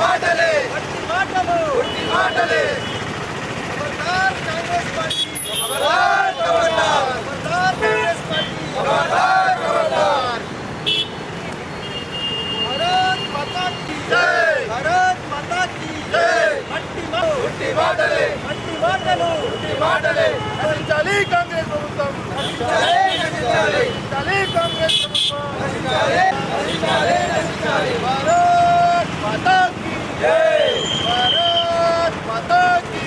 మాటలే. వట్టి మాటలు. ఉట్టి మాటలే. ఖబర్దార్ కాంగ్రెస్ పార్టీ. ఖబర్దార్ ఖబర్దార్ ఖబర్దార్ కాంగ్రెస్ పార్టీ. ఖబర్దార్ ఖబర్దార్ భారత్ మాతా కీ జై. భారత్ మాతా కీ జై. వట్టి మా ఉట్టి మాటలే. వట్టి మాటలు. ఉట్టి మాటలే. నశించాలి కాంగ్రెస్ ప్రభుత్వం. నశించాలి నశించాలి. నశించాలి కాంగ్రెస్ ప్రభుత్వం. నశించాలి నశించాలి నశించాలి. భారత్ మాతా కీ జై భారత్ మాతా కీ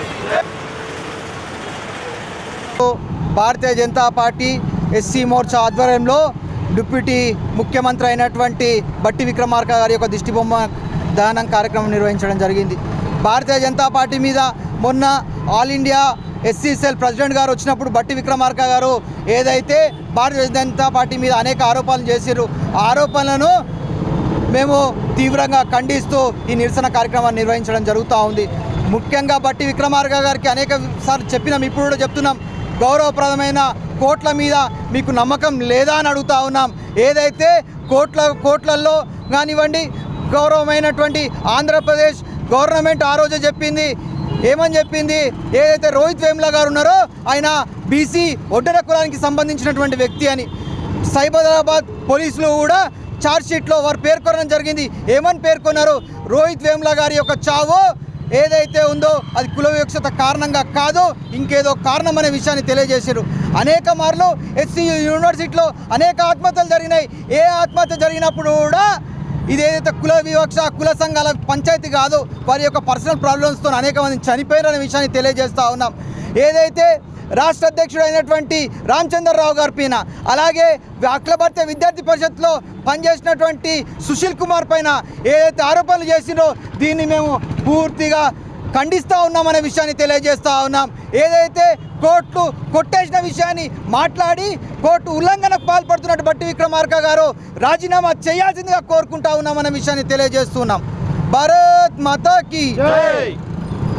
భారతీయ జనతా పార్టీ ఎస్సీ మోర్చా ఆధ్వర్యంలో డిప్యూటీ ముఖ్యమంత్రి అయినటువంటి బట్టి విక్రమార్క గారి యొక్క దిష్టిబొమ్మ దహనం కార్యక్రమం నిర్వహించడం జరిగింది. భారతీయ జనతా పార్టీ మీద మొన్న all India SC cell president గారు వచ్చినప్పుడు బట్టి విక్రమార్క గారు ఏదైతే భారతీయ జనతా పార్టీ మీద అనేక ఆరోపణలు చేశారు ఆరోపణలను మేము తీవ్రంగా ఖండిస్తూ ఈ నిరసన కార్యక్రమాన్ని నిర్వహించడం జరుగుతూ ఉంది. ముఖ్యంగా బట్టి విక్రమార్క గారికి అనేక సార్లు చెప్పినాం ఇప్పుడు కూడా చెప్తున్నాం. గౌరవప్రదమైన కోట్ల మీద మీకు నమ్మకం లేదా అని అడుగుతా ఉన్నాం. ఏదైతే కోట్ల కోట్లల్లో కానివ్వండి గౌరవమైనటువంటి ఆంధ్రప్రదేశ్ గవర్నమెంట్ ఆ రోజు చెప్పింది. ఏమని చెప్పింది? ఏదైతే రోహిత్ వేమ్ల గారు ఉన్నారో ఆయన బీసీ ఒడ్డర కులానికి సంబంధించినటువంటి వ్యక్తి అని. సైబరాబాద్ పోలీసులు కూడా ఛార్జ్ షీట్లో వారు పేర్కొనడం జరిగింది. ఏమని పేర్కొన్నారు? రోహిత్ వేముల గారి యొక్క చావో ఏదైతే ఉందో అది కుల వివక్షత కారణంగా కాదు ఇంకేదో కారణం అనే విషయాన్ని తెలియజేశారు. అనేక మార్లు ఎస్సీ యూనివర్సిటీలో అనేక ఆత్మహత్యలు జరిగినాయి. ఏ ఆత్మహత్య జరిగినప్పుడు కూడా ఇదేదైతే కుల వివక్ష కుల సంఘాల పంచాయతీ కాదు వారి యొక్క పర్సనల్ ప్రాబ్లమ్స్తో అనేక మంది చనిపోయారనే విషయాన్ని తెలియజేస్తూ ఉన్నాం. ఏదైతే రాష్ట్ర అధ్యక్షుడు అయినటువంటి రామచంద్రరావు గారి పైన అలాగే అఖిల భారతీయ విద్యార్థి పరిషత్లో పనిచేసినటువంటి సుశీల్ కుమార్ పైన ఏదైతే ఆరోపణలు చేసిందో దీన్ని మేము పూర్తిగా ఖండిస్తూ ఉన్నామనే విషయాన్ని తెలియజేస్తూ ఉన్నాం. ఏదైతే కోర్టు కొట్టేసిన విషయాన్ని మాట్లాడి కోర్టు ఉల్లంఘనకు పాల్పడుతున్నట్టు బట్టి విక్రమార్క గారు రాజీనామా చేయాల్సిందిగా కోరుకుంటా ఉన్నామనే విషయాన్ని తెలియజేస్తున్నాం భారత్ మాతాకి